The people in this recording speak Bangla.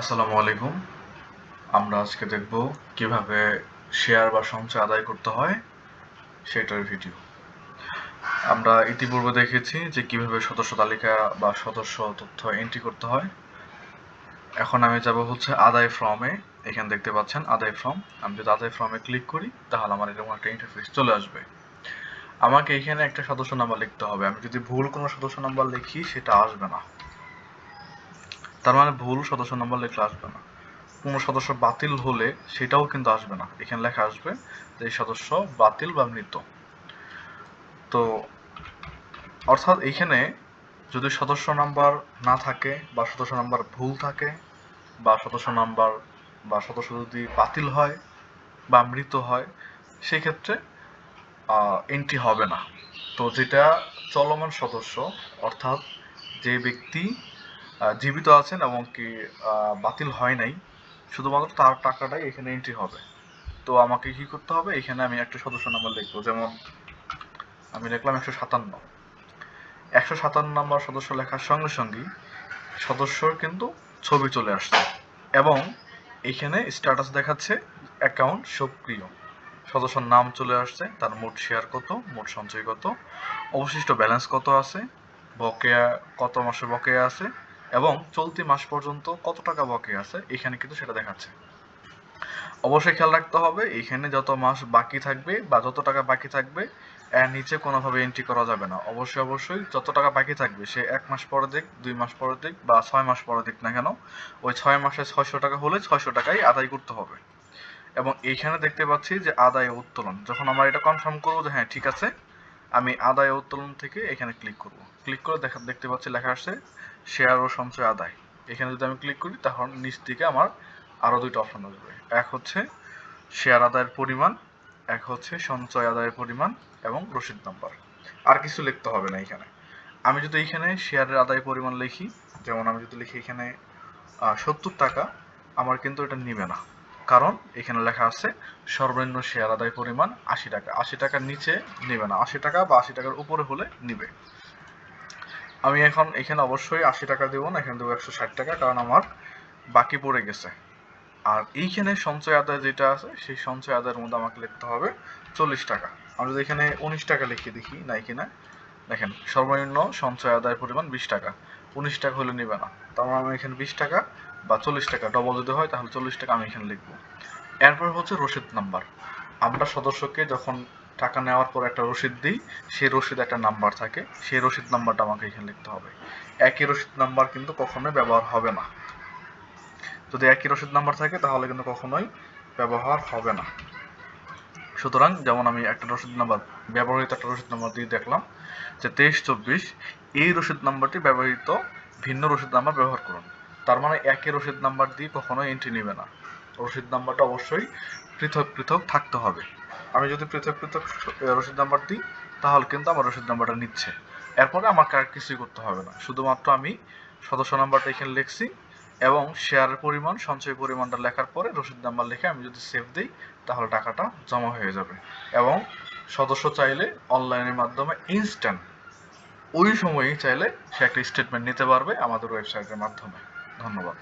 আসসালামু আলাইকুম। আমরা আজকে দেখব কীভাবে শেয়ার বা সঞ্চয় আদায় করতে হয় সেটার ভিডিও। আমরা ইতিপূর্বে দেখেছি যে কীভাবে সদস্য তালিকা বা সদস্য তথ্য এন্ট্রি করতে হয়। এখন আমি যাব হচ্ছে আদায় ফর্মে এখানে দেখতে পাচ্ছেন আদায় ফর্ম আমি যদি আদায় ফর্মে ক্লিক করি, তাহলে আমার এরকম একটা ইন্টারফেস চলে আসবে। আমাকে এখানে একটা সদস্য নাম্বার লিখতে হবে। আমি যদি ভুল কোনো সদস্য নাম্বার লিখি, সেটা আসবে না। তার মানে ভুল সদস্য নাম্বার লেখলে আসবে না। কোনো সদস্য বাতিল হলে সেটাও কিন্তু আসবে না। এখানে লেখা আসবে যে সদস্য বাতিল বা মৃত। তো অর্থাৎ এইখানে যদি সদস্য নাম্বার না থাকে বা সদস্য নাম্বার ভুল থাকে বা সদস্য নাম্বার বা সদস্য যদি বাতিল হয় বা মৃত হয় সেই ক্ষেত্রে এন্ট্রি হবে না। তো যেটা চলমান সদস্য, অর্থাৎ যে ব্যক্তি জীবিত আছেন এবং কি বাতিল হয় নাই। শুধুমাত্র তার টাকাটাই এখানে এন্ট্রি হবে। তো আমাকে কি করতে হবে? এখানে আমি একটা সদস্য নাম্বার লিখব। যেমন আমি লিখলাম একশো সাতান্ন। একশো সাতান্ন নাম্বার সদস্য লেখার সঙ্গে সঙ্গেই সদস্যর কিন্তু ছবি চলে আসছে এবং এখানে স্ট্যাটাস দেখাচ্ছে অ্যাকাউন্ট সক্রিয়। সদস্যর নাম চলে আসছে, তার মোট শেয়ার কত, মোট সঞ্চয় কত, অবশিষ্ট ব্যালেন্স কত আছে, বকেয়া, কত মাসে বকেয়া আছে এবং চলতি মাস পর্যন্ত কত টাকা বাকি আছে, এখানে কিন্তু সেটা দেখাচ্ছে। অবশ্যই খেয়াল রাখতে হবে, এখানে যত মাস বাকি থাকবে বা যত টাকা বাকি থাকবে, এর নিচে কোনোভাবে এন্ট্রি করা যাবে না। অবশ্যই অবশ্যই যত টাকা বাকি থাকবে, সে এক মাস পরে দিক, দুই মাস পরে দিক বা ছয় মাস পরে দিক না কেন, ওই ছয় মাসে ছয়শো টাকা হলে ছয়শো টাকাই আদায় করতে হবে। এবং এইখানে দেখতে পাচ্ছি যে আদায় উত্তোলন। যখন আমরা এটা কনফার্ম করব যে হ্যাঁ ঠিক আছে আমি আদায় উত্তোলন থেকে এখানে ক্লিক করব। ক্লিক করে দেখা, দেখতে পাচ্ছি লেখা আসছে শেয়ার ও সঞ্চয় আদায়। এখানে যদি আমি ক্লিক করি তখন নিচ থেকে আমার আরও দুইটা অপশন আসবে এক হচ্ছে শেয়ার আদায়ের পরিমাণ, এক হচ্ছে সঞ্চয় আদায়ের পরিমাণ এবং রসিদ নাম্বার আর কিছু লিখতে হবে না এখানে। আমি যদি এখানে শেয়ারের আদায় পরিমাণ লিখি, যেমন আমি যদি লিখি এখানে সত্তর টাকা, আমার কিন্তু এটা নিবে না। কারণ এখানে লেখা আছে, সর্বনিম্ন শেয়ার আদায় পরিমাণ আশি টাকা। আশি টাকার নিচে নেবে না। আশি টাকা বা আশি টাকার উপরে হলে নিবে। আমি এখন এখানে অবশ্যই আশি টাকা দেবো না, এখানে দেবো একশো ষাট টাকা, কারণ আমার বাকি পড়ে গেছে। আর এইখানে সঞ্চয় আদায় যেটা আছে, সেই সঞ্চয় আদায়ের মধ্যে আমাকে লিখতে হবে চল্লিশ টাকা। আমি যদি এখানে উনিশ টাকা লিখে দেখি, নাই কিনা, দেখেন, সর্বনিম্ন সঞ্চয় আদায়ের পরিমাণ বিশ টাকা। উনিশ টাকা হলে নেবে না। তার মানে আমি এখানে বিশ টাকা বা চল্লিশ টাকা ডবল যদি হয়, তাহলে চল্লিশ টাকা আমি এখানে লিখব। এরপর হচ্ছে রসিদ নাম্বার। আমরা সদস্যকে যখন টাকা নেওয়ার পর একটা রসিদ দিই, সেই রসিদ একটা নাম্বার থাকে। সেই রসিদ নাম্বারটা আমাকে এখানে লিখতে হবে। একই রসিদ নাম্বার কিন্তু কখনোই ব্যবহার হবে না। যদি একই রসিদ নাম্বার থাকে, তাহলে কিন্তু কখনোই ব্যবহার হবে না। সুতরাং যেমন আমি একটা রসিদ নাম্বার, ব্যবহৃত একটা রসিদ নাম্বার দিয়ে দেখলাম যে তেইশ চব্বিশ, এই রসিদ নাম্বারটি ব্যবহৃত ভিন্ন রসিদ নাম্বার ব্যবহার করুন। তার মানে একই রসিদ নাম্বার দিয়ে কখনোই এন্ট্রি নেবে না। রসিদ নাম্বারটা অবশ্যই পৃথক পৃথক থাকতে হবে। আমি যদি পৃথক পৃথক রসিদ নাম্বার দিই, তাহলে কিন্তু আমার রসিদ নাম্বারটা নিচ্ছে। এরপরে আমাকে আর কিছুই করতে হবে না। শুধুমাত্র আমি সদস্য নাম্বারটা এখানে লিখছি এবং শেয়ারের পরিমাণ, সঞ্চয় পরিমাণটা লেখার পরে রসিদ নাম্বার লিখে আমি যদি সেভ দিই, তাহলে টাকাটা জমা হয়ে যাবে। এবং সদস্য চাইলে অনলাইনের মাধ্যমে ইনস্ট্যান্ট ওই সময়ই চাইলে সে একটা স্টেটমেন্ট নিতে পারবে আমাদের ওয়েবসাইটের মাধ্যমে। ধন্যবাদ।